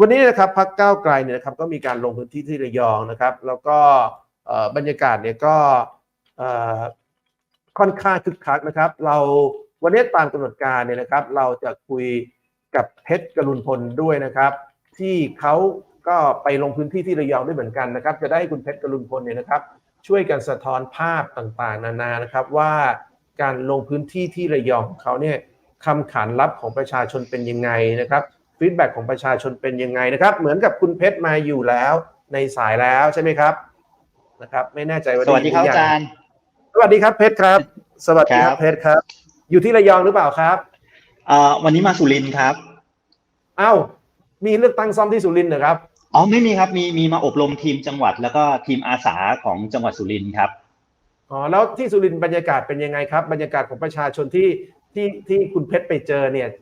วันนี้นะครับพักก้าวไกลเนี่ยนะครับก็มีการลงพื้นที่ที่ระยองนะครับ แล้วก็บรรยากาศเนี่ยก็ค่อนข้างคึกคักนะครับ เราวันนี้ตามกำหนดการเนี่ยนะครับ เราจะคุยกับเพชรกรุณพลด้วยนะครับ ที่เขาก็ไปลงพื้นที่ที่ระยองด้วยเหมือนกันนะครับ จะได้คุณเพชรกรุณพลเนี่ยนะครับ ช่วยกันสะท้อนภาพต่างๆ นานานะครับว่าการลงพื้นที่ที่ระยองของเขาเนี่ยคำขานรับของประชาชนเป็นยังไงนะครับ ฟีดแบ็ของประชาชนเป็นยังไงนะครับ เหมือนกับคุณเพชรมาอยู่แล้วในสายแล้วใช่ไหมครับนะครับ ไม่แน่ใจว่าสวัสดีครับไยังอาจารย์ สวัสดีครับเพชรครับ สวัสดีคครัรับบเพชรครับ อยู่ที่ระยองหรือเปล่าครับเอ่อวันนี้มาสุรินทร์ครับเอ้ามีเลือกตั้งซ่อมที่สุรินทร์นะครับอ๋อไม่มีครับมีมีมาอบรมทีมจังหวัด แล้วก็ทีมอาสาของจังหวัดสุรินทร์ครับอ๋อแล้วที่สุรินทร์บรรยากาศเป็นยังไงครับ บรรยากาศของประชาชนที่ที่ที่คุณเพชรไปเจอเนี่ยเอ่อ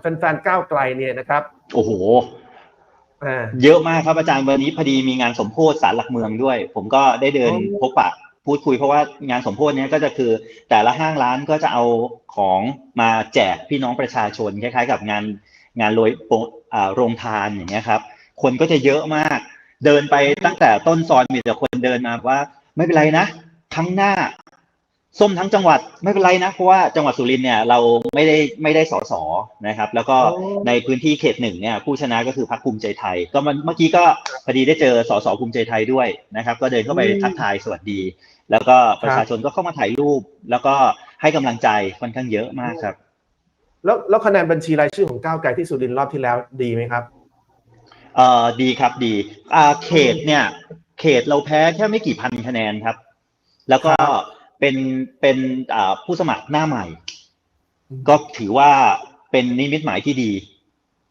แฟนๆก้าวไกลเนี่ยนะครับ โอ้โหอ่าเยอะมากครับอาจารย์วันนี้พอดีมีงานสมโพธิสารหลักเมืองด้วย ผมก็ได้เดินอ๋อพบปะพูดคุยเพราะว่างานสมโพธิเนี้ยก็จะคือแต่ละห้างร้านก็จะเอาของมาแจกพี่น้องประชาชนคล้ายๆ กับงานงานโรยโปอ่าโรงทานอย่างเงี้ยครับ คนก็จะเยอะมาก เดินไปตั้งแต่ต้นซอยมีแต่คนเดินมาว่า ไม่เป็นไรนะครั้งหน้า ส้มทั้งจังหวัดไม่เป็นไรนะ เพราะว่าจังหวัดสุรินทร์เนี่ยเราไม่ได้ไม่ได้สสนะครับ แล้วก็อ๋อในพื้นที่เขตหนึ่งเนี่ยผู้ชนะก็คือพรรคภูมิใจไทย ก็มันเมื่อกี้ก็พอดีได้เจอสสภูมิใจไทยด้วยนะครับ ก็เดินเข้าไปอืมทักทายสวัสดี แล้วก็ประครัชาบชนก็เข้ามาถ่ายรูป แล้วก็ให้กำลังใจค่อนข้างเยอะมากครับ แล้วแล้วคะแนนบัญชีรายชื่อของก้าวไกลที่สุรินทร์รอบที่แล้วดีไหมครับเอ่อดีครับดีอ่าเขตเนี่ย เขตเราแพ้แค่ไม่กี่พันคะแนนครับ แล้วก็ครับ เป็นเป็นอ่าผู้สมัครหน้าใหม่อืมก็ถือว่าเป็นนิมิตหมายที่ดี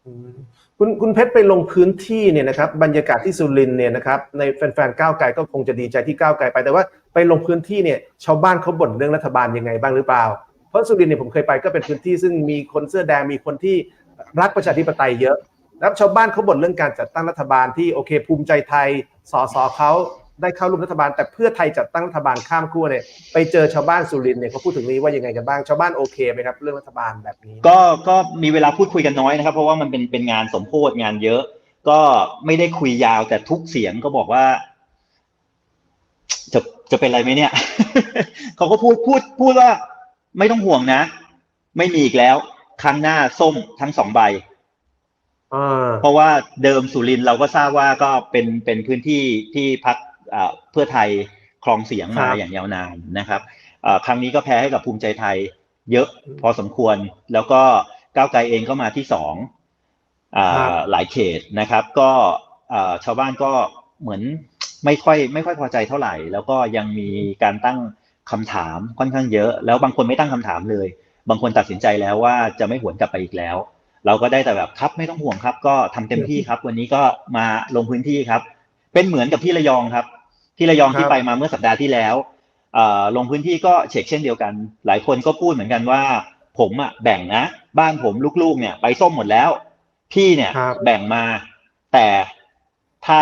อืมคุณคุณเพชรไปลงพื้นที่เนี่ยนะครับบรรยากาศที่สุรินทร์เนี่ยนะครับในแฟนๆก้าวไกลก็คงจะดีใจที่ก้าวไกลไปแต่ว่าไปลงพื้นที่เนี่ยชาวบ้านเขาบ่นเรื่องรัฐบาลยังไงบ้างหรือเปล่า เพราะสุรินทร์เนี่ยผมเคยไปก็เป็นพื้นที่ซึ่งมีคนเสื้อแดงมีคนที่รักประชาธิปไตยเยอะแล้วชาวบ้านเขาบ่นเรื่องการจัดตั้งรัฐบาลที่โอเค ภูมิใจไทยสสเขา ได้เข้าร่วมรัฐบาล แต่เพื่อไทยจัดตั้งรัฐบาลข้ามขั้วเนี่ยไปเจอชาวบ้านสุรินทร์เนี่ยเขาพูดถึงนี้ว่ายังไงกันบ้างชาวบ้านโอเคไหมครับ เรื่องรัฐบาลแบบนี้ ก็ก็มีเวลาพูดคุยกันน้อยนะครับ เพราะว่ามันเป็นเป็นงานสมโพธงานเยอะ ก็ไม่ได้คุยยาวแต่ทุกเสียงก็บอกว่า จะจะเป็นอะไรไหมเนี่ยเขาก็พูดพูดพูดว่า ไม่ต้องห่วงนะ ไม่มีอีกแล้ว ครั้งหน้าส้มทั้งสองใบอ่าเพราะว่าเดิมสุรินทร์เราก็ทราบว่าก็เป็นเป็นพื้นที่ที่พัก เพื่อไทยครองเสียงมาครับอย่างยาวนานนะครับอ่าครั้งนี้ก็แพ้ให้กับภูมิใจไทย เยอะอืมพอสมควร แล้วก็ก้าวไกลเองก็มาที่สองอ่าครับหลายเขตนะครับ ก็อ่าชาวบ้านก็เหมือนไม่ค่อยไม่ค่อยพอใจเท่าไหร่ แล้วก็ยังมีการตั้งคำถามค่อนข้างเยอะ แล้วบางคนไม่ตั้งคำถามเลย บางคนตัดสินใจแล้วว่าจะไม่หวนกลับไปอีกแล้ว เราก็ได้แต่แบบครับไม่ต้องห่วงครับ ก็ทำเต็มที่ครับ วันนี้ก็มาลงพื้นที่ครับ เป็นเหมือนกับที่ระยองครับ ที่ระยองครับที่ไปมาเมื่อสัปดาห์ที่แล้วเอ่อลงพื้นที่ก็เช็คเช่นเดียวกัน หลายคนก็พูดเหมือนกันว่า ผมอะแบ่งนะ บ้านผมลูกๆ เนี่ย ไปส้มหมดแล้ว พี่เนี่ยครับแบ่งมา แต่ถ้า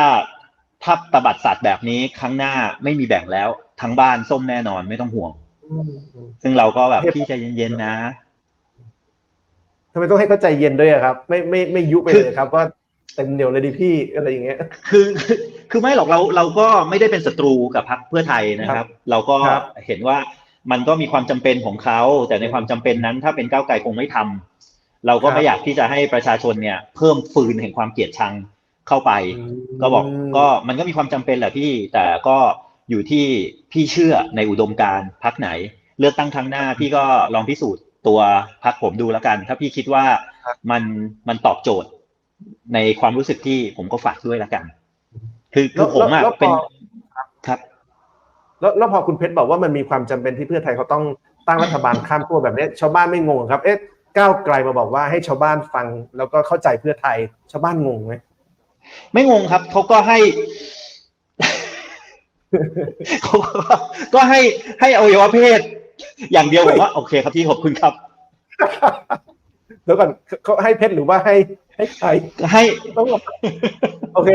ถ้าตบัดสัตว์แบบนี้ครั้งหน้าไม่มีแบ่งแล้วทั้งบ้านส้มแน่นอนไม่ต้องห่วงอืมอืมซึ่งเราก็แบบเรียบพี่ใจเย็นๆนะทำไมต้องให้เขาใจเย็นด้วยอะครับ ไม่ไม่ไม่ยุไปคือเลยครับว่าเต็มเหนียวเลยดิพี่อะไรอย่างเงี้ย คือ คือคือไม่หรอกเราเราก็ไม่ได้เป็นศัตรูกับพรรคเพื่อไทยนะครับ เราก็ครับเห็นว่ามันก็มีความจำเป็นของเขา แต่ในความจำเป็นนั้นถ้าเป็นก้าวไกลคงไม่ทำเราก็ครับไม่อยากที่จะให้ประชาชนเนี่ยเพิ่มฟืนแห่งความเกลียดชังเข้าไป ก็บอกก็มันก็มีความจำเป็นแหละพี่แต่ก็อยู่ที่พี่เชื่อในอุดมการณ์พักไหน เลือกตั้งครั้งหน้าพี่ก็ลองพิสูจน์ตัวพักผมดูแล้วกัน ถ้าพี่คิดว่าครับมันมันตอบโจทย์ในความรู้สึกที่ผมก็ฝากด้วยแล้วกัน คือคือผมอะแล้วแล้วพอเป็นครับแล้วแล้วพอคุณเพชรบอกว่ามันมีความจำเป็นที่เพื่อไทยเขาต้องตั้งรัฐบาลข้ามขั้วแบบนี้ ชาวบ้านไม่งงครับ เอ๊ะก้าวไกลมาบอกว่าให้ชาวบ้านฟัง แล้วก็เข้าใจเพื่อไทย ชาวบ้านงงไหมไม่งงครับเขาก็ให้เขาก็ก็ให้ให้อวัยวะเพศ อย่างเดียวผมว่าโอเคครับพี่ขอบคุณครับเดี๋ยวก่อนเขาให้เพชรหรือว่าให้ให้ใครให้ต้องบอกโอเค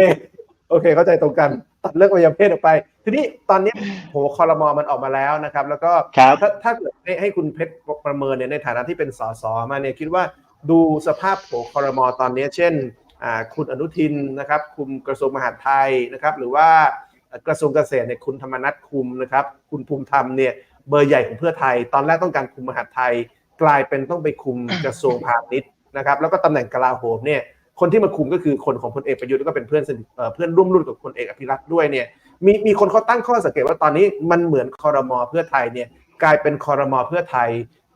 โอเค เข้าใจตรงกันตัดเรื่องอวัยวะเพศออกไป ทีนี้ตอนนี้โหคอรมอมันออกมาแล้วนะครับ แล้วก็ครับถ้าถ้าเกิดให้ให้คุณเพชรประเมินเนี่ยในฐานะที่เป็นสสมาเนี่ยคิดว่าดูสภาพโผคอรมอตอนนี้ เช่นอ่าคุณอนุทินนะครับ คุมกระทรวงมหาดไทยนะครับ หรือว่ากระทรวงเกษตรเนี่ยคุณธรรมนัฐคุมนะครับ คุณภูมิธรรมเนี่ยเบอร์ใหญ่ของเพื่อไทย ตอนแรกต้องการคุมมหาดไทย กลายเป็นต้องไปคุมกระทรวงพาณิชย์นะครับ แล้วก็ตำแหน่งกลาโหมเนี่ย คนที่มาคุมก็คือคนของพลเอกประยุทธ์แล้วก็เป็นเพื่อนสนิทเพื่อนร่วมรุ่นกับพลเอกอภิรัตน์ด้วยเนี่ยมีมีคนเขาตั้งข้อสังเกตว่าตอนนี้มันเหมือนคอรมอเพื่อไทยเนี่ยกลายเป็นคอรมอเพื่อไทย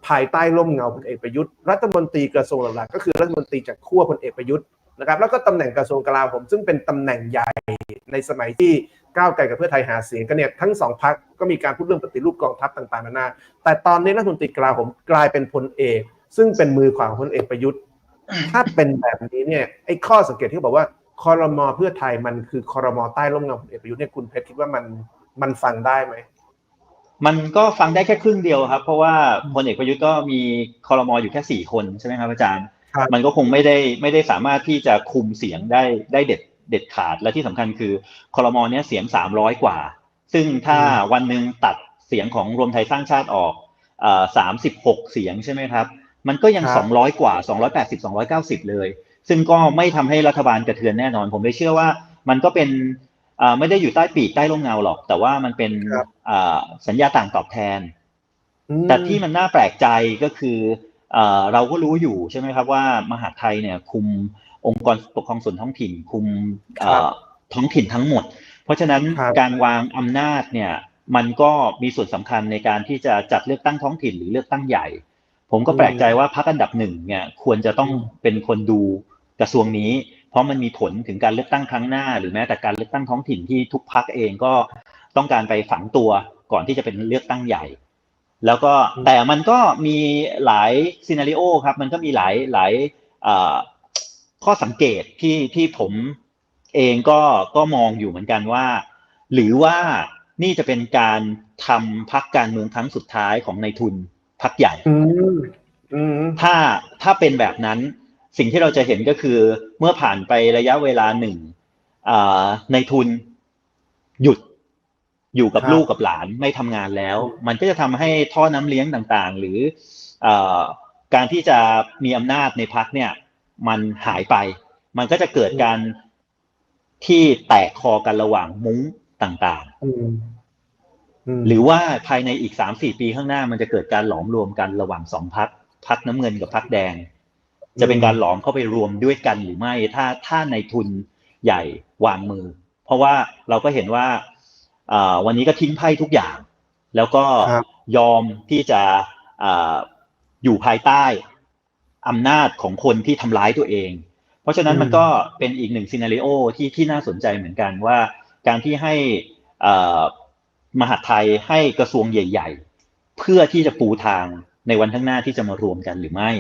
ภายใต้ร่มเงาพลเอกประยุทธ์รัฐมนตรีกระทรวงหลักๆก็คือรัฐมนตรีจากขั้วพลเอกประยุทธ์นะครับแล้วก็ตำแหน่งกระทรวงกลาโหมซึ่งเป็นตำแหน่งใหญ่ในสมัยที่ก้าวไกลกับเพื่อไทยหาเสียงกันเนี่ยทั้งสองพักก็มีการพูดเรื่องปฏิรูปกองทัพต่างๆนานาแต่ตอนนี้รัฐมนตรีกลาโหมกลายเป็นพลเอก ซึ่งเป็นมือขวาของพลเอกประยุทธ์ ถ้าเป็นแบบนี้เนี่ยไอ้ข้อสังเกตที่เขาบอกว่าคอรมอเพื่อไทยมันคือคอรมอใต้ร่มเงาพลเอกประยุทธ์เนี่ยคุณเพชรคิดว่ามันมันฟังได้ไหมมันก็ฟังได้แค่ครึ่งเดียวครับ เพราะว่าพลเอกประยุทธ์ก็มีคอรมออยู่แค่สี่คนใช่ไหมครับอาจารย์ครับมันก็คงไม่ได้ไม่ได้สามารถที่จะคุมเสียงได้ได้เด็ดเด็ดขาดและที่สำคัญคือคอรมอเนี้ยเสียงสามร้อยกว่า ซึ่งถ้าวันหนึ่งตัดเสียงของรวมไทยสร้างชาติออกสามสิบหกเสียงใช่ไหมครับ มันก็ยังครับสองร้อยกว่าสองร้อยแปดสิบสองร้อยเก้าสิบเลย ซึ่งก็ไม่ทำให้รัฐบาลกระเทือนแน่นอน ผมเลยเชื่อว่ามันก็เป็นอ่าไม่ได้อยู่ใต้ปีกใต้ร่มเงาหรอก แต่ว่ามันเป็นครับอ่าสัญญาต่างตอบแทนอืมแต่ที่มันน่าแปลกใจก็คือเอ่อเราก็รู้อยู่ใช่ไหมครับว่ามหาดไทยเนี่ยคุมองค์กรปกครองส่วนท้องถิ่น คุมเอ่อท้องถิ่นทั้งหมด เพราะฉะนั้นครับการวางอำนาจเนี่ยมันก็มีส่วนสำคัญในการที่จะจัดเลือกตั้งท้องถิ่นหรือเลือกตั้งใหญ่ ผมก็แปลกใจว่าพรรคอันดับหนึ่งเนี่ยควรจะต้องเป็นคนดูกระทรวงนี้ เพราะมันมีผลถึงการเลือกตั้งครั้งหน้า หรือแม้แต่การเลือกตั้งท้องถิ่นที่ทุกพรรคเองก็ต้องการไปฝังตัวก่อนที่จะเป็นเลือกตั้งใหญ่ แล้วก็อืมแต่มันก็มีหลายซีนารีโอครับ มันก็มีหลายหลายเอ่อข้อสังเกตที่ที่ผมเองก็ก็มองอยู่เหมือนกันว่า หรือว่านี่จะเป็นการทำพักการเมืองครั้งสุดท้ายของในายทุน พักใหญ่อืมอืมถ้าถ้าเป็นแบบนั้นสิ่งที่เราจะเห็นก็คือเมื่อผ่านไประยะเวลาหนึ่งอ่าในทุนหยุดอยู่กับครับลูกกับหลานไม่ทำงานแล้ว มันก็จะทำให้ท่อน้ำเลี้ยงต่างๆ หรืออ่าการที่จะมีอำนาจในพักเนี่ย มันหายไป มันก็จะเกิดการที่แตกคอกันระหว่างมุ้งต่างๆอืมม หรือว่าภายในอีกสามสี่ปีข้างหน้ามันจะเกิดการหลอมรวมกันระหว่างสองพักพักน้ำเงินกับพักแดง จะเป็นการหลอมเข้าไปรวมด้วยกันหรือไม่ ถ้าถ้าในทุนใหญ่วางมือ เพราะว่าเราก็เห็นว่าอ่าวันนี้ก็ทิ้งไพ่ทุกอย่าง แล้วก็ครับยอมที่จะอาอยู่ภายใต้อำนาจของคนที่ทำร้ายตัวเอง เพราะฉะนั้นอืมมันก็เป็นอีกหนึ่งซีนารีโอที่ที่น่าสนใจเหมือนกันว่า การที่ให้อ่า มหาดไทยให้กระทรวงใหญ่ ๆ เพื่อที่จะปูทางในวันข้างหน้าที่จะมารวมกันหรือไม่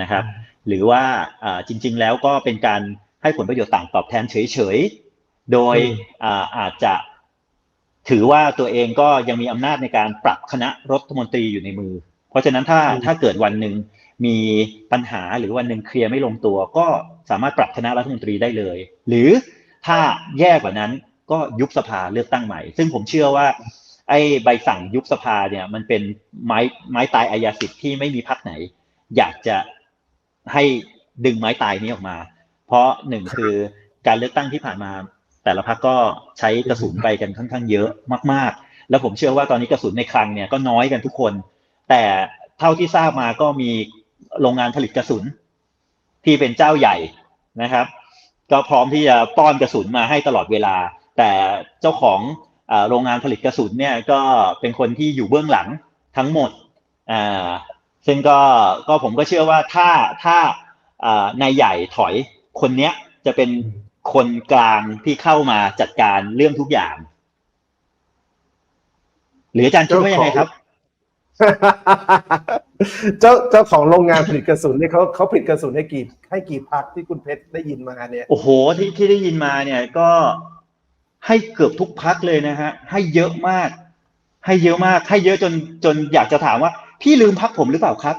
นะครับ หรือว่าอ่าจริง ๆ แล้วก็เป็นการให้ผลประโยชน์ต่างตอบแทนเฉยๆ โดยอืมอ่าอาจจะถือว่าตัวเองก็ยังมีอำนาจในการปรับคณะรัฐมนตรีอยู่ในมือ เพราะฉะนั้นถ้าอืมถ้าเกิดวันหนึ่งมีปัญหาหรือวันหนึ่งเคลียร์ไม่ลงตัว ก็สามารถปรับคณะรัฐมนตรีได้เลย หรือถ้าแย่กว่านั้น ก็ยุบสภาเลือกตั้งใหม่ ซึ่งผมเชื่อว่า ไอ้ใบสั่งยุบสภาเนี่ยมันเป็นไม้ไม้ตายอาญาสิทธิ์ที่ไม่มีพักไหน อยากจะให้ดึงไม้ตายนี้ออกมา เพราะหนึ่งคือการเลือกตั้งที่ผ่านมา แต่ละพักก็ใช้กระสุนไปกันค่อนข้างเยอะมาก ๆ แล้วผมเชื่อว่าตอนนี้กระสุนในคลังเนี่ยก็น้อยกันทุกคน แต่เท่าที่ทราบมาก็มีโรงงานผลิตกระสุน ที่เป็นเจ้าใหญ่นะครับ ก็พร้อมที่จะป้อนกระสุนมาให้ตลอดเวลา แต่เจ้าของเอ่อโรงงานผลิตกระสุนเนี่ยก็เป็นคนที่อยู่เบื้องหลังทั้งหมดอ่าซึ่งก็ก็ผมก็เชื่อว่าถ้าถ้าอ่านายใหญ่ถอยคนเนี้ยจะเป็นคนกลางที่เข้ามาจัดการเรื่องทุกอย่าง หรืออาจารย์คิดว่ายังไงครับ เจ้าเจ้าของโรงงานผลิตกระสุนเนี่ยเขาเขาผลิตกระสุนให้กี่ให้กี่พักที่คุณเพชรได้ยินมาเนี่ย โอ้โหที่ที่ได้ยินมาเนี่ยก็ ให้เกือบทุกพักเลยนะฮะ ให้เยอะมาก ให้เยอะมาก ให้เยอะจนจนอยากจะถามว่า พี่ลืมพักผมหรือเปล่าครับ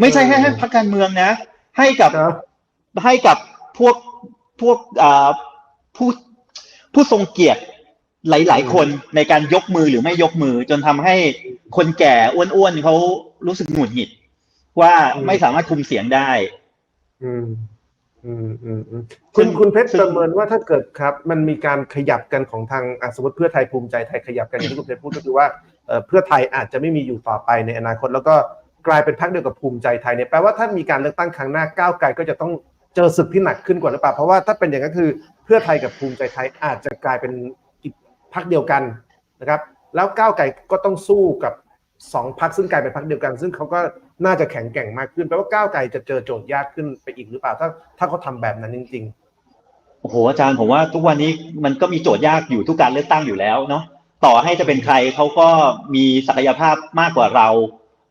ไม่ใช่ให้ให้พักการเมืองนะ ให้กับครับให้กับพวกพวกอ่าผู้ผู้ทรงเกียรติหลาย ๆ คนในการยกมือหรือไม่ยกมือ จนทำให้คนแก่อ้วนๆเขารู้สึกหงุดหงิด ว่าอืมไม่สามารถคุมเสียงได้ อืม อืมอืมอืมซึ่คุณงคุณเพชรซึ่งประเมินว่าถ้าเกิดครับ มันมีการขยับกันของทางอะสมมติเพื่อไทยภูมิใจไทยขยับกันอย่างที่คุณเพชรพูดก็คือว่าเอ่อเพื่อไทยอาจจะไม่มีอยู่ต่อไปในอนาคต แล้วก็กลายเป็นพรรคเดียวกับภูมิใจไทยเนี่ยแปลว่าถ้ามีการเลือกตั้งครั้งหน้าก้าวไกลก็จะต้องเจอศึกที่หนักขึ้นกว่าหรือเปล่าเพราะว่าถ้าเป็นอย่างนั้นคือเพื่อไทยกับภูมิใจไทยอาจจะกลายเป็นอีกพรรคเดียวกันนะครับ แล้วก้าวไกลก็ต้องสู้กับสองพรรคซึ่งกลายเป็นพรรคเดียวกัน ซึ่งเขาก็ น่าจะแข็งแกร่งมากขึ้นแปลว่าก้าวไกลจะเจอโจทย์ยากขึ้นไปอีกหรือเปล่า ถ้าถ้าเขาทำแบบนั้นจริงโอ้โหอาจารย์ผมว่าทุกวันนี้มันก็มีโจทย์ยากอยู่ทุกการเลือกตั้งอยู่แล้วเนาะต่อให้จะเป็นใครเขาก็มีศักยภาพมากกว่าเรา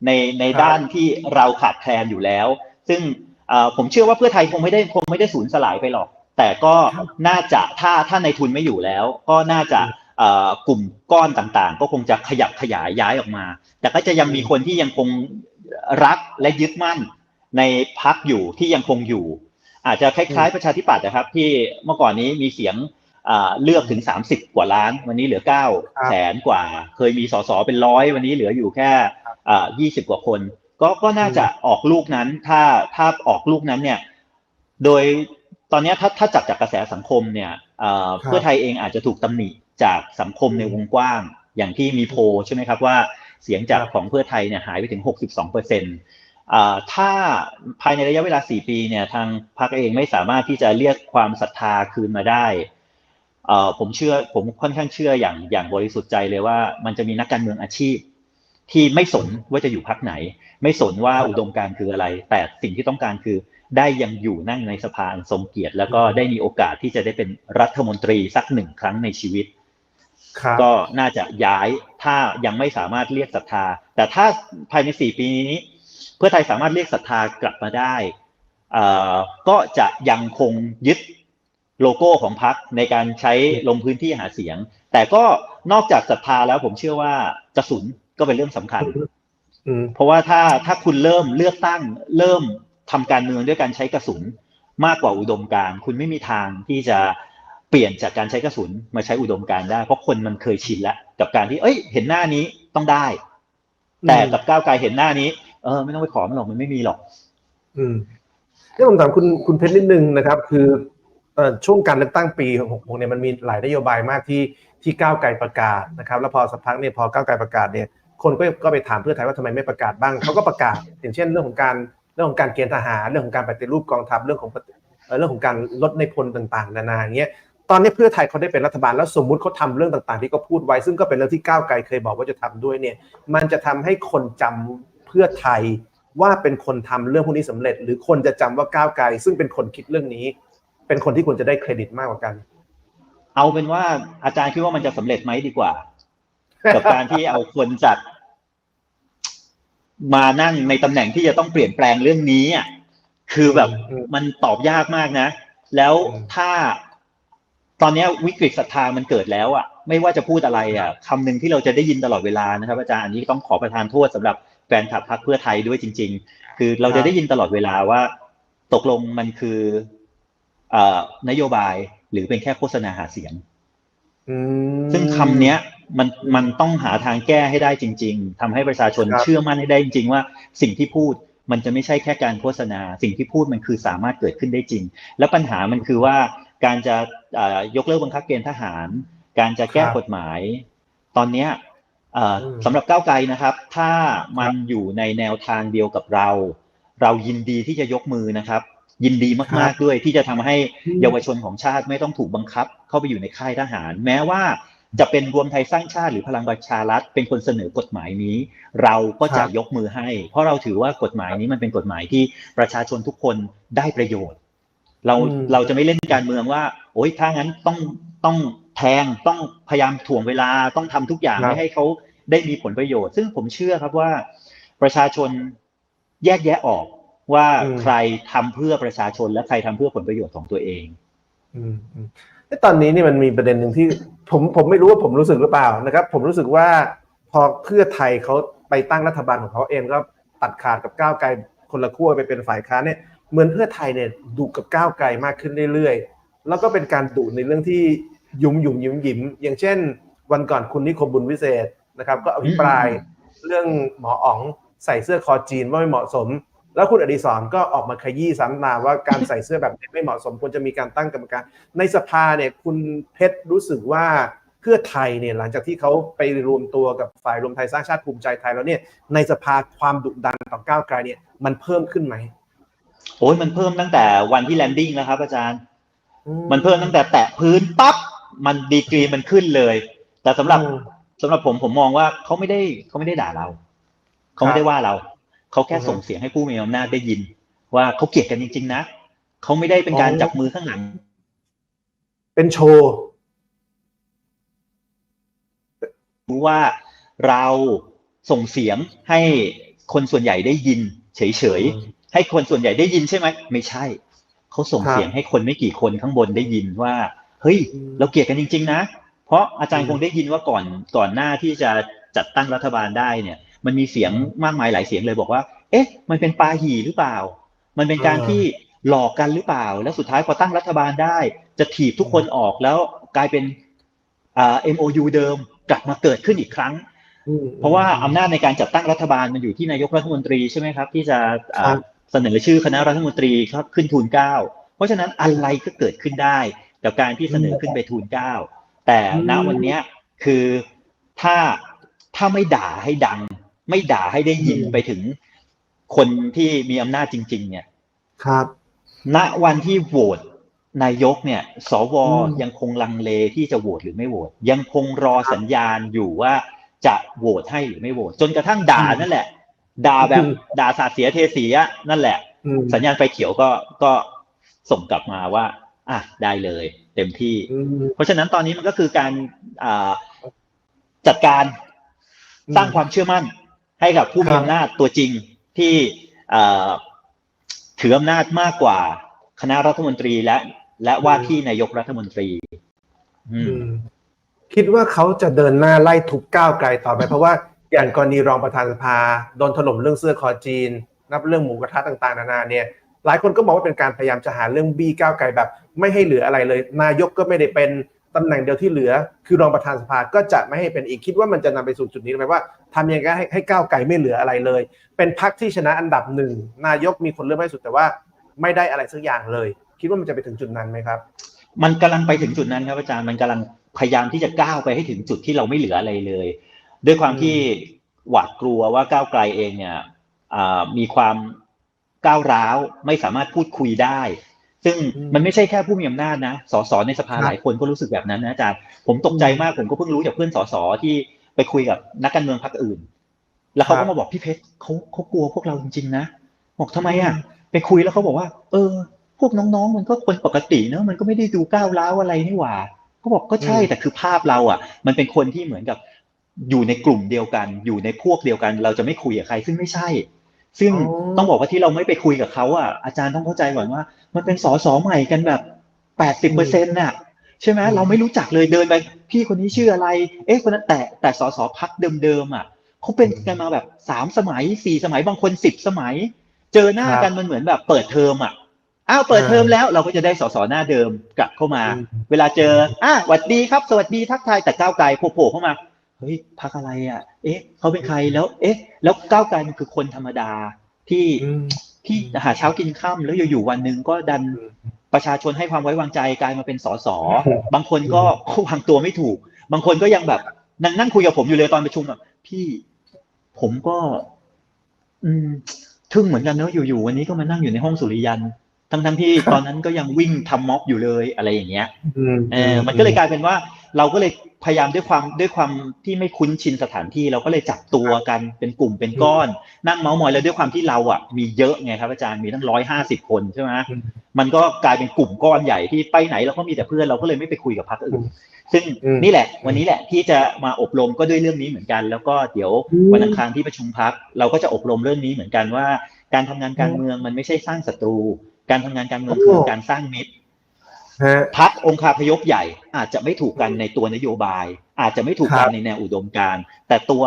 ในในครับด้านที่เราขาดแคลนอยู่แล้ว ซึ่งเอ่อผมเชื่อว่าเพื่อไทยคงไม่ได้คงไม่ได้สูญสลายไปหรอก แต่ก็น่าจะถ้าถ้าในทุนไม่อยู่แล้ว ก็น่าจะเอ่อกลุ่มก้อนต่างๆ ก็คงจะขยับขยายย้ายออกมา แต่ก็จะยังมีคนที่ยังคง รักและยึดมั่นในพักอยู่ที่ยังคงอยู่ อาจจะคล้ายๆประชาธิปัตย์นะครับ ที่เมื่อก่อนนี้มีเสียงอ่าเลือกถึง 30 กว่าล้าน วันนี้เหลือ9แสนกว่า เคยมีสสเป็นร้อยวันนี้เหลืออยู่แค่อ่า20 กว่าคน ก็ก็น่าจะออกลูกนั้น ถ้าถ้าออกลูกนั้นเนี่ย โดยตอนเนี้ยถ้าถ้าจับจากกระแสสังคมเนี่ยอ่าครับเพื่อไทยเองอาจจะถูกตำหนิจากสังคมในวงกว้าง อย่างที่มีโพลใช่ไหมครับว่า เสียงจากครับของเพื่อไทยเนี่ยหายไปถึง 62เปอร์เซ็นต์อ่าถ้าภายในระยะเวลา 4 ปีเนี่ยทางพรรคเองไม่สามารถที่จะเรียกความศรัทธาคืนมาได้เอ่อผมเชื่อผมค่อนข้างเชื่ออย่างอย่างบริสุทธิ์ใจเลยว่า มันจะมีนักการเมืองอาชีพ ที่ไม่สนว่าจะอยู่พรรคไหน ไม่สนว่าครับอุดมการณ์คืออะไร แต่สิ่งที่ต้องการคือได้ยังอยู่นั่งในสภาอันทรงเกียรติ แล้วก็ได้มีโอกาสที่จะได้เป็นรัฐมนตรีสักหนึ่งครั้งในชีวิตๆครับ ก็น่าจะย้ายถ้ายังไม่สามารถเรียกศรัทธา แต่ถ้าภายในสี่ปีนี้ เพื่อไทยสามารถเรียกศรัทธากลับมาได้เอ่อก็จะยังคงยึดโลโก้ของพรรคในการใช้ลงพื้นที่หาเสียง แต่ก็นอกจากศรัทธาแล้วผมเชื่อว่ากระสุนก็เป็นเรื่องสำคัญอืมเพราะว่าถ้าถ้าคุณเริ่มเลือกตั้งเริ่มทำการเมืองด้วยการใช้กระสุนมากกว่าอุดมการณ์คุณไม่มีทางที่จะ เปลี่ยนจากการใช้กระสุนมาใช้อุดมการณ์ได้ เพราะคนมันเคยชินแล้วกับการที่ เอ้ย เห็นหน้านี้ต้องได้ แต่กับก้าวไกลเห็นหน้านี้เออไม่ต้องไปขอมันหรอกมันไม่มีหรอก อืมนี่ผมถามคุณคุณเพชรนิดนึงนะครับ คือเอ่อช่วงการเลือกตั้งปี66เนี่ยมันมีหลายนโยบายมากที่ที่ก้าวไกลประกาศนะครับ แล้วพอสักพักเนี่ยพอก้าวไกลประกาศเนี่ยคนก็ก็ไปถามเพื่อไทยว่าทำไมไม่ประกาศบ้างเขาก็ประกาศ อย่างเช่น เรื่องของการเรื่องของการเกณฑ์ทหารเรื่องของการปฏิรูปกองทัพเรื่องของปฏิเอ่อเรื่องของการลดในพลต่าง ๆ นานาอย่างเงี้ย ตอนนี้เพื่อไทยเขาได้เป็นรัฐบาลแล้วสมมุติเขาทำเรื่องต่างๆ ที่เขาพูดไว้ ซึ่งก็เป็นเรื่องที่ก้าวไกลเคยบอกว่าจะทำด้วยเนี่ย มันจะทำให้คนจำเพื่อไทยว่าเป็นคนทำเรื่องพวกนี้สำเร็จ หรือคนจะจำว่าก้าวไกล ซึ่งเป็นคนคิดเรื่องนี้ เป็นคนที่ควรจะได้เครดิตมากกว่ากัน เอาเป็นว่าอาจารย์คิดว่ามันจะสำเร็จไหมดีกว่ากับการที่เอาคนจากมานั่งในตำแหน่งที่จะต้องเปลี่ยนแปลงเรื่องนี้อะคือแบบอืมมันตอบยากมากนะ แล้วอืมถ้า ตอนเนี้ยวิกฤตศรัทธามันเกิดแล้วอะไม่ว่าจะพูดอะไรอะคำหนึ่งที่เราจะได้ยินตลอดเวลานะครับ อาจารย์อันนี้ต้องขอประทานโทษสำหรับแฟนคลับพรรคเพื่อไทยด้วยจริง ๆ คือเราจะได้ยินตลอดเวลาว่า ตกลงมันคือเอ่อนโยบายหรือเป็นแค่โฆษณาหาเสียงอืมซึ่งคำเนี้ยมันมันต้องหาทางแก้ให้ได้จริง ๆทำให้ประชาชนครับเชื่อมั่นให้ได้จริง ๆ ว่าสิ่งที่พูดมันจะไม่ใช่แค่การโฆษณา สิ่งที่พูดมันคือสามารถเกิดขึ้นได้จริง แล้วปัญหามันคือว่าการจะเอ่อ ยกเลิกบังคับเกณฑ์ทหาร การจะแก้ครับกฎหมาย ตอนเนี้ยเอ่ออมสำหรับก้าวไกลนะครับ ถ้ามันอยู่ในแนวทางเดียวกับเรา เรายินดีที่จะยกมือนะครับ ยินดีมากๆด้วยที่จะทำให้เยาวชนของชาติไม่ต้องถูกบังคับ เข้าไปอยู่ในค่ายทหาร แม้ว่าจะเป็นรวมไทยสร้างชาติหรือพลังประชารัฐเป็นคนเสนอกฎหมายนี้ เราก็จะครับยกมือให้ เพราะเราถือว่ากฎหมายนี้มันเป็นกฎหมายที่ประชาชนทุกคนได้ประโยชน์ เราอืมเราจะไม่เล่นการเมืองว่า โอ๊ยถ้างั้นต้องต้องแทงต้องพยายามถ่วงเวลาต้องทำทุกอย่างครับไม่ให้เขาได้มีผลประโยชน์ ซึ่งผมเชื่อครับว่า ประชาชนแยกแยะออกว่าอืมใครทำเพื่อประชาชนและใครทำเพื่อผลประโยชน์ของตัวเองอืมอืมเอ๊ะตอนนี้นี่มันมีประเด็นหนึ่งที่ ผมผมไม่รู้ว่าผมรู้สึกหรือเปล่านะครับ ผมรู้สึกว่าพอเพื่อไทยเขาไปตั้งรัฐบาลของเขาเองก็ตัดขาดกับก้าวไกลคนละขั้วไปเป็นฝ่ายค้านเนี่ย เหมือนเพื่อไทยเนี่ยดุกับก้าวไกลมากขึ้นเรื่อยๆ แล้วก็เป็นการดุในเรื่องที่ยุมยุมยิ้มยิ้มอย่างเช่น วันก่อนคุณนิคมบุญวิเศษนะครับ ก็อภิปรายเรื่องหมออ๋องใส่เสื้อคอจีนว่าไม่เหมาะสม แล้วคุณอดิศรก็ออกมาขยี้ซ้ำตาว่าการใส่เสื้อแบบนี้ไม่เหมาะสมควรจะมีการตั้งกรรมการ ในสภาเนี่ยคุณเพชรรู้สึกว่าเพื่อไทยเนี่ยหลังจากที่เขาไปรวมตัวกับฝ่ายรวมไทยสร้างชาติภูมิใจไทยแล้วเนี่ยในสภาความดุดันต่อก้าวไกลเนี่ยมันเพิ่มขึ้นไหม โอ้ยมันเพิ่มตั้งแต่วันที่แลนดิ้งแล้วครับ อาจารย์อืมันเพิ่มตั้งแต่แตะพื้นปั๊บมันดีกรีมันขึ้นเลย แต่สำหรับอืมสำหรับผมผมมองว่าเขาไม่ได้เขาไม่ได้ด่าเราเขาไม่ได้ว่าเราเขาแค่อือฮึส่งเสียงให้ผู้มีอำนาจได้ยิน ว่าเขาเกลียดกันจริง ๆ นะเขาไม่ได้เป็นการอ๋อจับมือข้างหลัง เป็นโชว์รู้ว่าเราส่งเสียงให้คนส่วนใหญ่ได้ยิน เฉยๆ ให้คนส่วนใหญ่ได้ยินใช่ไหมไม่ใช่เขาส่งครับเสียงให้คนไม่กี่คนข้างบนได้ยินว่า เฮ้ยอืมเราเกลียดกันจริง ๆ นะ เพราะอาจารย์อืมคงได้ยินว่าก่อนก่อนหน้าที่จะจัดตั้งรัฐบาลได้เนี่ย มันมีเสียงมากมายหลายเสียงเลยบอกว่า เอ๊ะ มันเป็นปาหีหรือเปล่า มันเป็นการอ่าที่หลอกกันหรือเปล่า แล้วสุดท้ายพอตั้งรัฐบาลได้ จะถีบทุกคนออกแล้วกลายเป็นอ่า MOU เดิมกลับมาเกิดขึ้นอีกครั้งอืมเพราะว่าอำนาจในการจัดตั้งรัฐบาลมันอยู่ที่นายกรัฐมนตรีใช่ไหมครับ ที่จะอ่าครับ เสนอชื่อคณะรัฐมนตรีครับขึ้นทูลเกล้าเพราะฉะนั้นอะไรก็เกิดขึ้นได้กับการที่เสนอขึ้นไปทูลเกล้าแต่ณอืมวันเนี้ยคือถ้าถ้าไม่ด่าให้ดัง ไม่ด่าให้ได้ยินอืมไปถึงคนที่มีอำนาจจริง ๆ เนี่ยครับ ณวันที่โหวตนายกเนี่ย สวอืมยังคงลังเลที่จะโหวตหรือไม่โหวตยังคงรอสัญญาณอยู่ว่าจะโหวตให้หรือไม่โหวตจนกระทั่งด่าอืมนั่นแหละ ด่าแบบอืมด่าสาดเสียเทเสียนั่นแหละอืมสัญญาณไฟเขียวก็ก็ส่งกลับมาว่าอะได้เลย เต็มที่อืมเพราะฉะนั้นตอนนี้มันก็คือการอ่าจัดการอืมสร้างความเชื่อมั่น ให้กับผู้คมีรับอำนาจตัวจริงที่อ่าถืออำนาจมากกว่าคณะรัฐมนตรีและและว่าที่นายกรัฐมนตรีอืมอืมคิดว่าเขาจะเดินหน้าไล่ทุบก้าวไกลต่อไปเพราะว่า อย่างกรณีรองประธานสภาโดนถล่มเรื่องเสื้อคอจีน นับเรื่องหมูกระทะต่างๆ นานาเนี่ยหลายคนก็มองว่าเป็นการพยายามจะหาเรื่องบี้ก้าวไกลแบบ ไม่ให้เหลืออะไรเลย นายกก็ไม่ได้เป็นตำแหน่งเดียวที่เหลือ คือรองประธานสภาก็จะไม่ให้เป็นอีกคิดว่ามันจะนำไปสู่จุดนี้ไหมว่าทำยังไงให้ให้ก้าวไกลไม่เหลืออะไรเลย เป็นพรรคที่ชนะอันดับหนึ่งนายกมีคนเลือกมากที่สุดแต่ว่า ไม่ได้อะไรสักอย่างเลย คิดว่ามันจะไปถึงจุดนั้นไหมครับ มันกำลังไปถึงจุดนั้นครับอาจารย์มันกำลังพยายามที่จะก้าวไปให้ถึงจุดที่เราไม่เหลืออะไรเลย ด้วยความอืมที่หวาดกลัวว่าก้าวไกลเองเนี่ยอ่ามีความก้าวร้าวไม่สามารถพูดคุยได้ ซึ่งอืมมันไม่ใช่แค่ผู้มีอำนาจนะสสในสภาครับหลายคนก็รู้สึกแบบนั้นนะอาจารย์ผมตกใจมากผมก็เพิ่งรู้จากเพื่อนสสที่ไปคุยกับนักการเมืองพรรคอื่น แล้วเขาครัก็บมาบอกพี่เพชรเขาเขากลัวพวกเราจริงๆนะบอกทำไมอะไปคุยแล้วเขาบอกว่า เออ พวกน้องๆ มันก็คนปกติเนอะมันก็ไม่ได้ดูก้าวร้าวอะไรนี่หว่าเขาบอกก็ใช่อืมแต่คือภาพเราอะ มันเป็นคนที่เหมือนกับ อยู่ในกลุ่มเดียวกัน อยู่ในพวกเดียวกัน เราจะไม่คุยกับใครซึ่งไม่ใช่ ซึ่งอ๋อต้องบอกว่าที่เราไม่ไปคุยกับเขาอะอาจารย์ต้องเข้าใจก่อนว่า มันเป็นสอสอใหม่กันแบบแปดสิบเปอร์เซ็นต์น่ะใช่ไหมอืมเราไม่รู้จักเลยเดินไปพี่คนนี้ชื่ออะไร เอ๊ะคนนั้นแต่แต่สอสอพักเดิมๆอะเขาเป็นกันมาแบบสามสมัยสี่สมัยบางคนสิบสมัย เจอหน้าครับกันมันเหมือนแบบเปิดเทอมอะอ้าวเปิดเทอมแล้วเราก็จะได้สอสอหน้าเดิมกลับเข้ามาอืมเวลาเจออะสวัสดีครับ สวัสดีทักทายแต่ก้าวไกลโผล่ๆเข้ามา เฮ้ยพักอะไรอะ เอ๊ะเขาเป็นใครแล้ว เอ๊ะ แล้วก้าวไกลมันคือคนธรรมดาที่อืมที่หาเช้ากินค่ำแล้วอยู่ๆวันหนึ่งก็ดันอืมประชาชนให้ความไว้วางใจกลายมาเป็นสสอืมบางคนก็ก็วางตัวไม่ถูก บางคนก็ยังแบบนั่งนั่งคุยกับผมอยู่เลยตอนประชุมแบบพี่ผมก็ อืมทึ่งเหมือนกันเนอะอยู่ๆวันนี้ก็มานั่งอยู่ในห้องสุริยันทั้งๆที่ตอนนั้นก็ยังวิ่งทำม็อบอยู่เลยอะไรอย่างเงี้ยอืมเออมันก็เลยกลายเป็นว่า เราก็เลยพยายามด้วยความด้วยความที่ไม่คุ้นชินสถานที่ เราก็เลยจับตัวกันเป็นกลุ่มเป็นก้อน นั่งเมาส์มอยแล้วด้วยความที่เราอะมีเยอะไงครับอาจารย์มีตั้งร้อยห้าสิบคนใช่ไหมอืมมันก็กลายเป็นกลุ่มก้อนใหญ่ที่ไปไหนเราก็มีแต่เพื่อนเราก็เลยไม่ไปคุยกับพรรคอื่นซึ่งอืมนี่แหละ วันนี้แหละที่จะมาอบรมก็ด้วยเรื่องนี้เหมือนกัน แล้วก็เดี๋ยวอืมวันอังคารที่ประชุมพักเราก็จะอบรมเรื่องนี้เหมือนกันว่า การทำงานการเมืองมันไม่ใช่สร้างศัตรู การทำงานการเมืองคือการสร้างมิตรฮะ พักองคาพยพใหญ่อาจจะไม่ถูกกันในตัวนโยบาย อาจจะไม่ถูกครักันบในแนวอุดมการณ์แต่ตัว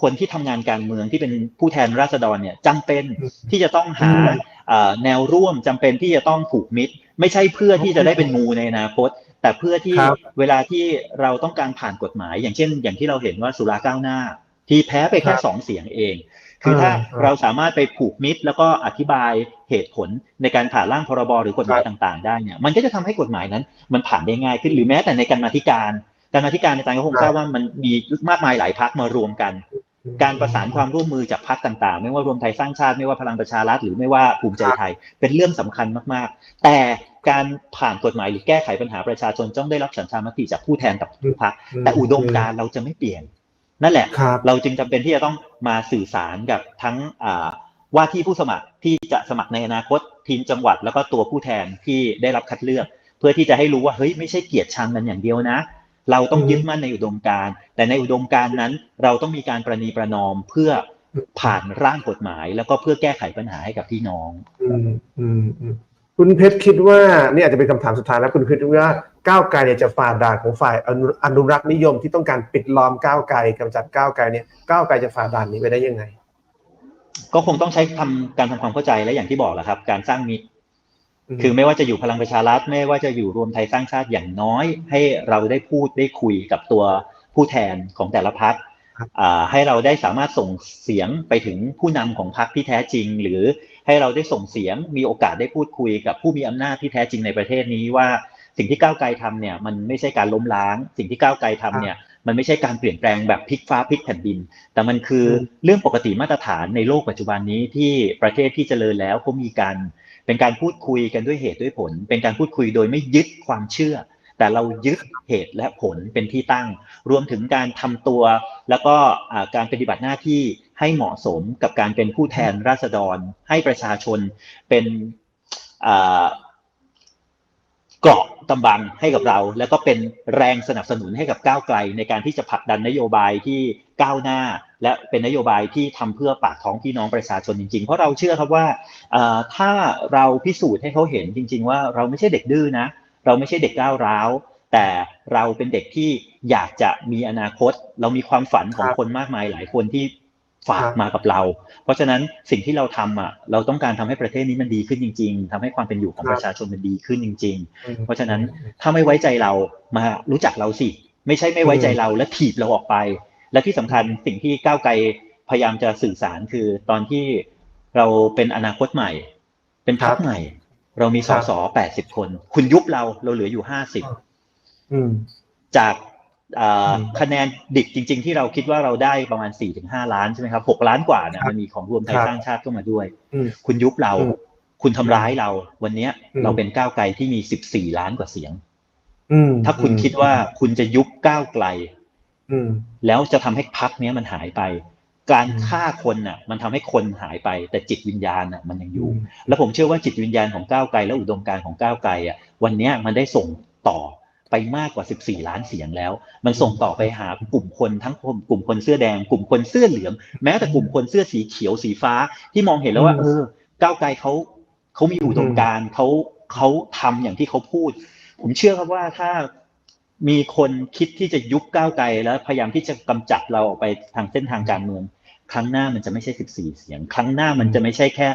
คนที่ทำงานการเมืองที่เป็นผู้แทนราษฎรเนี่ยจำเป็นอืมที่จะต้องหาอืมเอ่อแนวร่วมจำเป็นที่จะต้องผูกมิตร ไม่ใช่เพื่อที่จะได้เป็นงูในอนาคตแต่เพื่อที่ครับเวลาที่เราต้องการผ่านกฎหมาย อย่างเช่น อย่างที่เราเห็นว่าสุราก้าวหน้า ที่แพ้ไปแค่ครับสองเสียงเอง คือถ้าอ่าเราสามารถไปผูกมิตร แล้วก็อธิบายเหตุผลในการผ่านร่างพรบหรือกฎหมายต่างๆ ได้เนี่ยมันก็จะทำให้กฎหมายนั้น มันผ่านได้ง่ายขึ้นหรือแม้แต่ในการมาธิการการมาธิการในต่างก็คงทราบว่ามันมีมากมายหลายพักมารวมกัน การประสานความร่วมมือจากพรรคต่างๆ ไม่ว่ารวมไทยสร้างชาติไม่ว่าพลังประชารัฐหรือไม่ว่าภูมิใจไทยเป็นเรื่องสำคัญมากๆ แต่การผ่านกฎหมายหรือแก้ไขปัญหาประชาชนต้องได้รับฉันทามติจากผู้แทนกับทุกพรรคแต่อุดมการณ์เราจะไม่เปลี่ยน นั่นแหละครับเราจึงจำเป็นที่จะต้องมาสื่อสารกับทั้งอ่าว่าที่ผู้สมัครที่จะสมัครในอนาคตทีมจังหวัดแล้วก็ตัวผู้แทนที่ได้รับคัดเลือก เพื่อที่จะให้รู้ว่าเฮ้ยไม่ใช่เกียรติชังกันอย่างเดียวนะ เราต้องอืมยึดมั่นในอุดมการณ์ แต่ในอุดมการณ์นั้น เราต้องมีการประนีประนอมเพื่อผ่านร่างกฎหมาย แล้วก็เพื่อแก้ไขปัญหาให้กับพี่น้อง อืมอืมอืมคุณเพชรคิดว่านี่อาจจะเป็นคำถามสุดท้ายแล้วคุณเพชรคิดว่า ก้าวไกลเนี่ยจะฝ่าด่านของฝ่ายอนุอนุรักษ์นิยมที่ต้องการปิดล้อมก้าวไกลกำจัดก้าวไกลเนี่ยก้าวไกลจะฝ่าด่านนี้ไปได้ยังไง ก็คงต้องใช้ทำการทำความเข้าใจและอย่างที่บอกแหละครับ การสร้างมิตรอืมคือไม่ว่าจะอยู่พลังประชารัฐไม่ว่าจะอยู่รวมไทยสร้างชาติอย่างน้อย ให้เราได้พูดได้คุยกับตัวผู้แทนของแต่ละพักครับให้เราได้สามารถส่งเสียงไปถึงผู้นำของพักที่แท้จริง หรือให้เราได้ส่งเสียงมีโอกาสได้พูดคุยกับผู้มีอำนาจที่แท้จริงในประเทศนี้ว่า สิ่งที่ก้าวไกลทำเนี่ยมันไม่ใช่การล้มล้าง สิ่งที่ก้าวไกลทำเนี่ยมันไม่ใช่การเปลี่ยนแปลงแบบพลิกฟ้าพลิกแผ่นดิน แต่มันคือเรื่องปกติมาตรฐานในโลกปัจจุบันนี้ที่ประเทศที่เจริญแล้วเขามีการเป็นการพูดคุยกันด้วยเหตุด้วยผล เป็นการพูดคุยโดยไม่ยึดความเชื่อ แต่เรายึดเหตุและผลเป็นที่ตั้ง รวมถึงการทำตัว แล้วก็อ่าการปฏิบัติหน้าที่ให้เหมาะสมกับการเป็นผู้แทนราษฎร ให้ประชาชนเป็นอ่า เกราะกำบังให้กับเรา แล้วก็เป็นแรงสนับสนุนให้กับก้าวไกล ในการที่จะผลักดันนโยบายที่ก้าวหน้า และเป็นนโยบายที่ทำเพื่อปากท้องพี่น้องประชาชนจริง ๆ เพราะเราเชื่อครับว่าถ้าเราพิสูจน์ให้เขาเห็นจริง ๆ ว่าเราไม่ใช่เด็กดื้อนะ เราไม่ใช่เด็กก้าวร้าวแต่เราเป็นเด็กที่อยากจะมีอนาคต เรามีความฝันของคนมากมายหลายคนที่ ฝากครับมากับเรา เพราะฉะนั้นสิ่งที่เราทำอะเราต้องการทำให้ประเทศนี้มันดีขึ้นจริง ๆทำให้ความเป็นอยู่ของครับประชาชนมันดีขึ้นจริงอืมๆเพราะฉะนั้นถ้าไม่ไว้ใจเรามารู้จักเราสิ ไม่ใช่ไม่ไว้ใจเราและถีบเราออกไป และที่สำคัญสิ่งที่ก้าวไกลพยายามจะสื่อสารคือตอนที่เราเป็นอนาคตใหม่ เป็นพรรคครับใหม่ เรามีสครับสแปดสิบคน คุณยุบเราเราเหลืออยู่ห้าสิบอืมจากอ่าอืม คะแนนดิบจริง ๆ ที่เราคิดว่าเราได้ประมาณสี่ถึงห้าล้านใช่ไหมครับหกล้านกว่าเนี่ยครับมันมีของรวมไทยครับสร้างชาติเข้ามาด้วยอืมคุณยุบเราอืมคุณทำร้ายเรา วันเนี้ยอืมเราเป็นก้าวไกลที่มีสิบสี่ล้านกว่าเสียงอืมถ้าคุณคิดว่าคุณจะยุบก้าวไกลอืมแล้วจะทำให้พักเนี้ยมันหายไป การอืมฆ่าคนน่ะ มันทำให้คนหายไป แต่จิตวิญญาณน่ะมันยังอยู่อืมแล้วผมเชื่อว่าจิตวิญญาณของก้าวไกลและอุดมการณ์ของก้าวไกลอะ วันเนี้ยมันได้ส่งต่อ ไปมากกว่า 14 ล้านเสียงแล้ว มันส่งต่อไปหากลุ่มคนทั้งกลุ่มคนเสื้อแดง กลุ่มคนเสื้อเหลือง แม้แต่กลุ่มคนเสื้อสีเขียวสีฟ้าที่มองเห็นแล้วว่าอืมเออ ก้าวไกลเขาเขามีอุดมการณ์เขาเขาทำอย่างที่เขาพูด ผมเชื่อครับว่าถ้ามีคนคิดที่จะยุบก้าวไกลแล้วพยายามที่จะกำจัดเราออกไปทางเส้นทางการเมือง ครั้งหน้ามันจะไม่ใช่ 14 เสียง ครั้งหน้ามันจะไม่ใช่แค่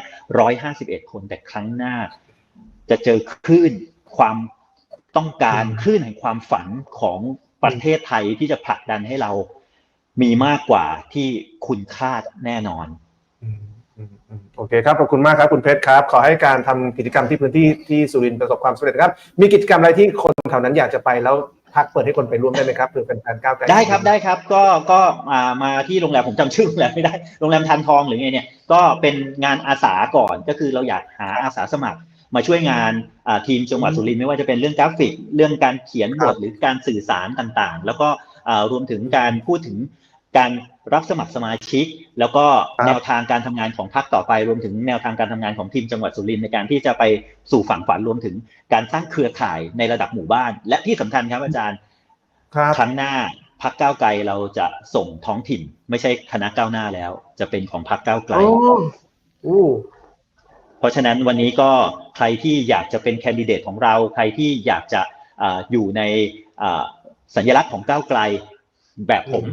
151 คน แต่ครั้งหน้า จะเจอคลื่นความ ต้องการอืมคลื่นแห่งความฝันของประเทศไทยที่จะผลักดันให้เรามีมากกว่าที่คุณคาดแน่นอนอืมอืมอืมโอเคครับ ขอบคุณมากครับ คุณเพชรครับ ขอให้การทำกิจกรรมที่พื้นที่ที่สุรินทร์ประสบความสำเร็จครับ มีกิจกรรมอะไรที่คนแถวนั้นอยากจะไปแล้วพักเปิดให้คนไปร่วมได้ไหมครับเพื่อเป็นการก้าวไกลได้ครับได้ครับ ก็ก็มามาที่โรงแรมผมจำชื่อโรงแรมไม่ได้โรงแรมทันทองหรือไงเนี่ยก็เป็นงานอาสาก่อนก็คือเราอยากหาอาสาสมัคร มาช่วยงานอ่าทีมจังหวัดสุรินทร์ไม่ว่าจะเป็นเรื่องกราฟิก เรื่องการเขียนบทหรือการสื่อสารต่างๆ แล้วก็อ่ารวมถึงการพูดถึงการรับสมัครสมาชิก แล้วก็ครับแนวทางการทำงานของพรรคต่อไป รวมถึงแนวทางการทำงานของทีมจังหวัดสุรินทร์ในการที่จะไปสู่ฝั่งฝันรวมถึงการสร้างเครือข่ายในระดับหมู่บ้าน และที่สำคัญครับอาจารย์ครับครั้งหน้าพักก้าวไกลเราจะส่งท้องถิ่น ไม่ใช่คณะก้าวหน้าแล้ว จะเป็นของพักก้าวไกลโอ้อู้ เพราะฉะนั้นวันนี้ก็ใครที่อยากจะเป็นแคนดิเดตของเรา ใครที่อยากจะอาอยู่ในอ่าสัญลักษณ์ของก้าวไกลแบบผม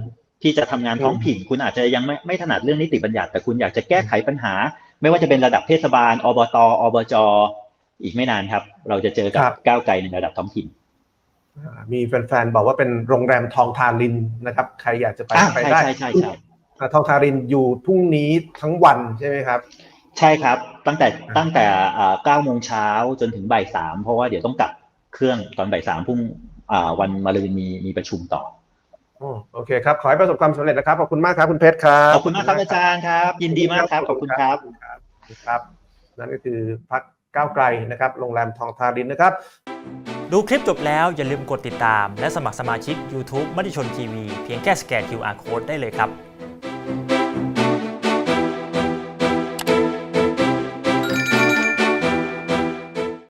ที่จะทำงานท้องถิ่น คุณอาจจะยังไม่ไม่ถนัดเรื่องนิติบัญญัติ แต่คุณอยากจะแก้ไขปัญหา ไม่ว่าจะเป็นระดับเทศบาลอบตอบจอีกไม่นานครับ เราจะเจอกับก้าวไกลในระดับท้องถิ่นอ่ามีแฟนๆบอกว่าเป็นโรงแรมทองทาลินนะครับ ใครอยากจะไปอ่าไปใช่ได้ใช่ใช่ใช่อ่าทองทารินอยู่พรุ่งนี้ทั้งวันใช่ไหมครับ ใช่ครับ ตั้งแต่ตั้งแต่เก้าโมงเช้าจนถึงบ่ายสามเพราะว่าเดี๋ยวต้องกลับเครื่องตอนบ่ายสามพรุ่งอ่าวันมะรืนมีมีประชุมต่ออ๋อโอเคครับ ขอให้ประสบความสำเร็จนะครับ ขอบคุณมากครับคุณเพชรครับ ขอบคุณมากครับอาจารย์ครับ ยินดีมากครับขอบคุณครับ ขอบคุณครับครับ นั่นก็คือพักก้าวไกลนะครับ โรงแรมทองทารินนะครับ ดูคลิปจบแล้วอย่าลืมกดติดตาม และสมัครสมาชิก YouTube มติชนทีวีเพียงแค่สแกน QR Code ได้เลยครับ